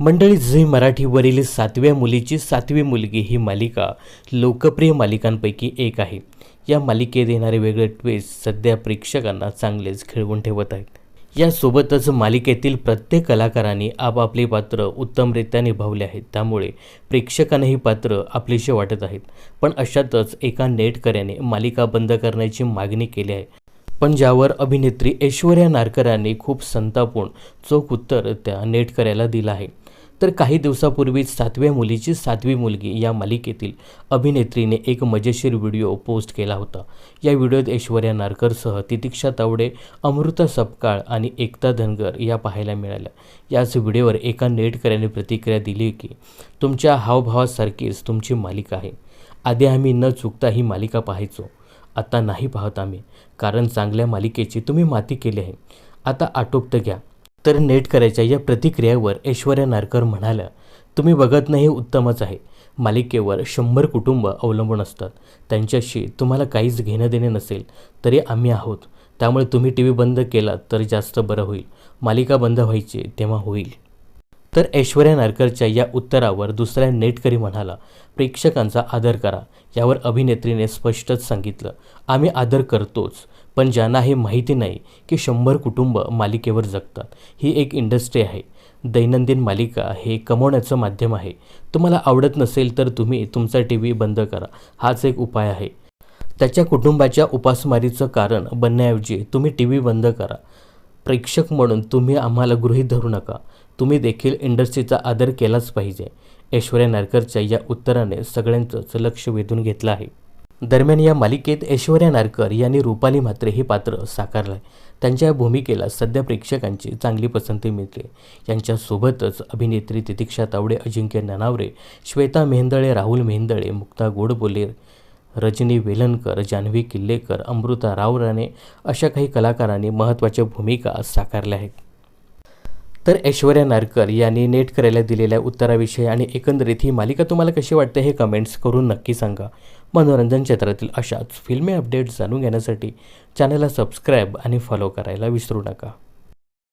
मंडळी झी मराठीवरील सातव्या मुलीची सातवी मुलगी ही मालिका लोकप्रिय मालिकांपैकी एक आहे. या मालिकेत येणारे वेगळे ट्विस्ट सध्या प्रेक्षकांना चांगलेच खिळवून ठेवत आहेत. यासोबतच मालिकेतील प्रत्येक कलाकारांनी आपापली पात्र उत्तमरित्या निभावले आहेत. त्यामुळे प्रेक्षकांना ही पात्र आपलीशी वाटत आहेत. पण अशातच एका नेटकऱ्याने मालिका बंद करण्याची मागणी केली आहे. पण ज्यावर अभिनेत्री ऐश्वर्या नारकरांनी खूप संतापून चोख उत्तर त्या नेटकऱ्याला दिलं आहे. तर काही दिवसापूर्वीच सातव्या मुलीची सातवी मुलगी या मालिकेतील अभिनेत्रीने एक मजेशीर व्हिडिओ पोस्ट केला होता. या व्हिडिओत ऐश्वर्या नारकरसह तितिक्षा तावडे अमृता सपकाळ आणि एकता धनगर या पाहायला मिळाल्या. याच व्हिडिओवर एका नेटकऱ्याने प्रतिक्रिया दिली की तुमच्या हावभावासारखीच तुमची मालिका आहे. आधी आम्ही न चुकता ही मालिका पाहायचो. आता नाही पाहत आम्ही. कारण चांगल्या मालिकेची तुम्ही माती केली आहे. आता आटोपतं घ्या. तर करायच्या या प्रतिक्रियावर ऐश्वर्या नारकर म्हणाल्या तुम्ही बघत नाही हे उत्तमच आहे. मालिकेवर शंभर कुटुंब अवलंबून असतात. त्यांच्याशी तुम्हाला काहीच घेणं देणे नसेल तरी आम्ही आहोत. त्यामुळे तुम्ही टी व्ही बंद केलात तर जास्त बरं होईल. मालिका बंद व्हायची तेव्हा होईल. तर ऐश्वर्या नारकरच्या या उत्तरावर दुसऱ्या नेटकरी म्हणाला प्रेक्षकांचा आदर करा. यावर अभिनेत्रीने स्पष्टच सांगितलं आम्ही आदर करतोच. पण ज्यांना हे माहिती नाही की शंभर कुटुंब मालिकेवर जगतात ही एक इंडस्ट्री आहे. दैनंदिन मालिका हे कमवण्याचं माध्यम आहे. तुम्हाला आवडत नसेल तर तुम्ही तुमचा टी व्ही बंद करा. हाच एक उपाय आहे. त्याच्या कुटुंबाच्या उपासमारीचं कारण बनण्याऐवजी तुम्ही टी व्ही बंद करा. प्रेक्षक म्हणून तुम्ही आम्हाला गृहीत धरू नका. तुम्ही देखील इंडस्ट्रीचा आदर केलाच पाहिजे. ऐश्वर्या नारकरच्या या उत्तराने सगळ्यांचंच लक्ष वेधून घेतलं आहे. दरम्यान या मालिकेत ऐश्वर्या नारकर यांनी रुपाली म्हात्रे हे पात्र साकारलं आहे त्यांच्या या भूमिकेला सध्या प्रेक्षकांची चांगली पसंती मिळते. यांच्यासोबतच अभिनेत्री तितिक्षा तावडे अजिंक्य ननावरे श्वेता मेहंदळे राहुल मेहंदळे मुक्ता गोडबोले रजनी वेलणकर जान्हवी किल्लेकर अमृता राव राणे अशा काही कलाकारांनी महत्त्वाच्या भूमिका साकारल्या आहेत. तर ऐश्वर्या नारकर यांनी नेट करायला दिलेल्या उत्तराविषयी आणि एकंदरीत ही मालिका तुम्हाला कशी वाटते हे कमेंट्स करून नक्की सांगा. मनोरंजन क्षेत्रातील अशाच फिल्मी अपडेट्स जाणून घेण्यासाठी चॅनलला सबस्क्राईब आणि फॉलो करायला विसरू नका.